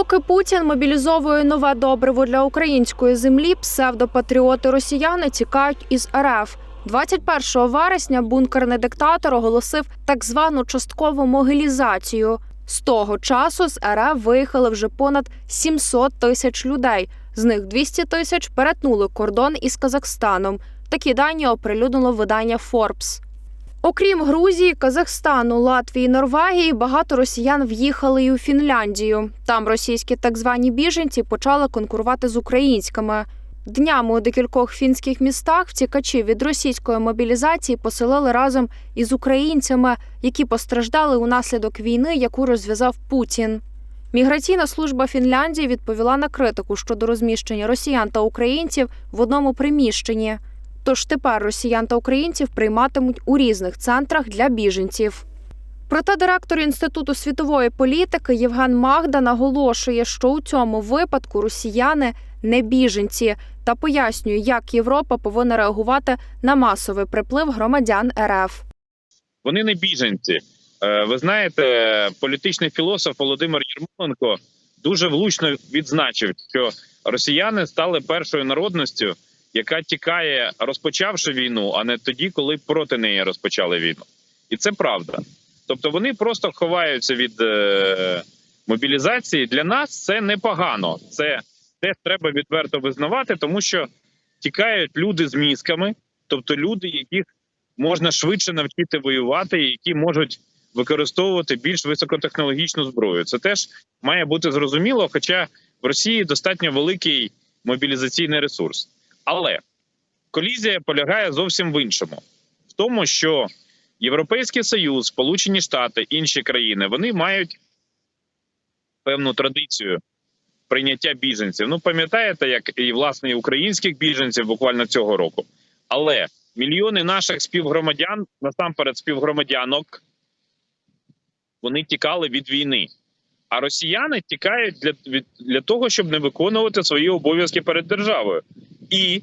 Поки Путін мобілізовує нове добриво для української землі, псевдопатріоти росіяни тікають із РФ. 21 вересня бункерний диктатор оголосив так звану часткову могилізацію. З того часу з РФ виїхали вже понад 700 тисяч людей. З них 200 тисяч перетнули кордон із Казахстаном. Такі дані оприлюднило видання Forbes. Окрім Грузії, Казахстану, Латвії, Норвегії, багато росіян в'їхали і у Фінляндію. Там російські так звані біженці почали конкурувати з українськими. Днями у декількох фінських містах втікачі від російської мобілізації поселили разом із українцями, які постраждали унаслідок війни, яку розв'язав Путін. Міграційна служба Фінляндії відповіла на критику щодо розміщення росіян та українців в одному приміщенні. Тож тепер росіян та українців прийматимуть у різних центрах для біженців. Проте директор інституту світової політики Євген Магда наголошує, що у цьому випадку росіяни не біженці та пояснює, як Європа повинна реагувати на масовий приплив громадян РФ. Вони не біженці. Е, Ви знаєте, політичний філософ Володимир Єрмоленко дуже влучно відзначив, що росіяни стали першою народністю, яка тікає, розпочавши війну, а не тоді, коли проти неї розпочали війну. І це правда. Тобто вони просто ховаються від е, мобілізації. Для нас це непогано. Це теж треба відверто визнавати, тому що тікають люди з мізками, тобто люди, яких можна швидше навчити воювати, які можуть використовувати більш високотехнологічну зброю. Це теж має бути зрозуміло, хоча в Росії достатньо великий мобілізаційний ресурс. Але колізія полягає зовсім в іншому: в тому, що Європейський Союз, Сполучені Штати, інші країни вони мають певну традицію прийняття біженців. Ну, пам'ятаєте, як і власне українських біженців буквально цього року. Але мільйони наших співгромадян, насамперед співгромадянок, вони тікали від війни. А росіяни тікають для, для того, щоб не виконувати свої обов'язки перед державою і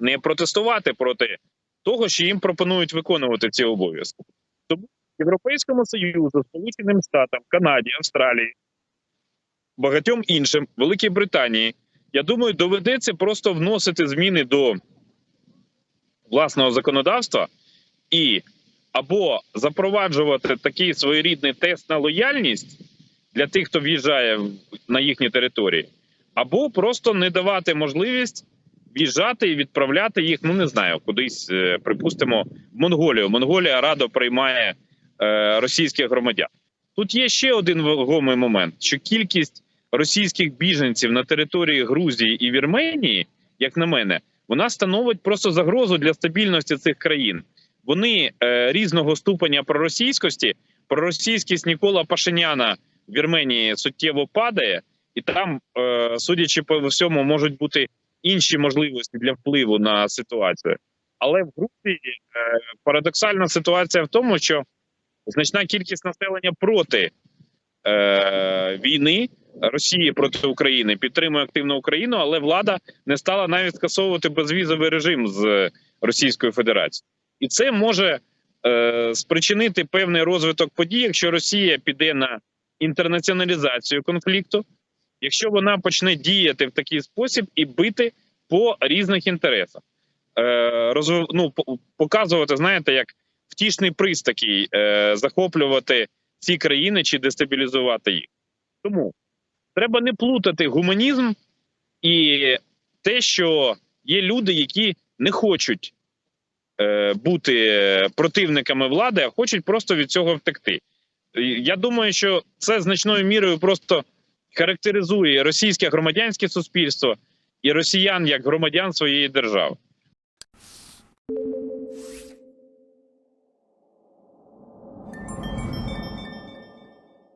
не протестувати проти того, що їм пропонують виконувати ці обов'язки. Тому Європейському Союзу, Сполученим Штатам, Канаді, Австралії, багатьом іншим, Великій Британії, я думаю, доведеться просто вносити зміни до власного законодавства і або запроваджувати такий своєрідний тест на лояльність для тих, хто в'їжджає на їхні території, або просто не давати можливість в'їжджати і відправляти їх, ну не знаю, кудись, е, припустимо, в Монголію. Монголія радо приймає е, російських громадян. Тут є ще один вагомий момент: що кількість російських біженців на території Грузії і Вірменії, як на мене, вона становить просто загрозу для стабільності цих країн. Вони е, різного ступеня проросійськості, проросійськість Нікола Пашиняна в Вірменії суттєво падає, і там, е, судячи по всьому, можуть бути інші можливості для впливу на ситуацію. Але в Грузії е, парадоксальна ситуація в тому, що значна кількість населення проти е, війни Росії проти України підтримує активно Україну, але влада не стала навіть скасовувати безвізовий режим з Російською Федерацією, і це може спричинити певний розвиток подій, якщо Росія піде на інтернаціоналізацію конфлікту, якщо вона почне діяти в такий спосіб і бити по різних інтересах, е, розвив, ну, показувати, знаєте, як втішний приз такий е, захоплювати ці країни чи дестабілізувати їх. Тому треба не плутати гуманізм і те, що є люди, які не хочуть е, бути противниками влади, а хочуть просто від цього втекти. Я думаю, що це значною мірою просто характеризує російське громадянське суспільство і росіян як громадян своєї держави.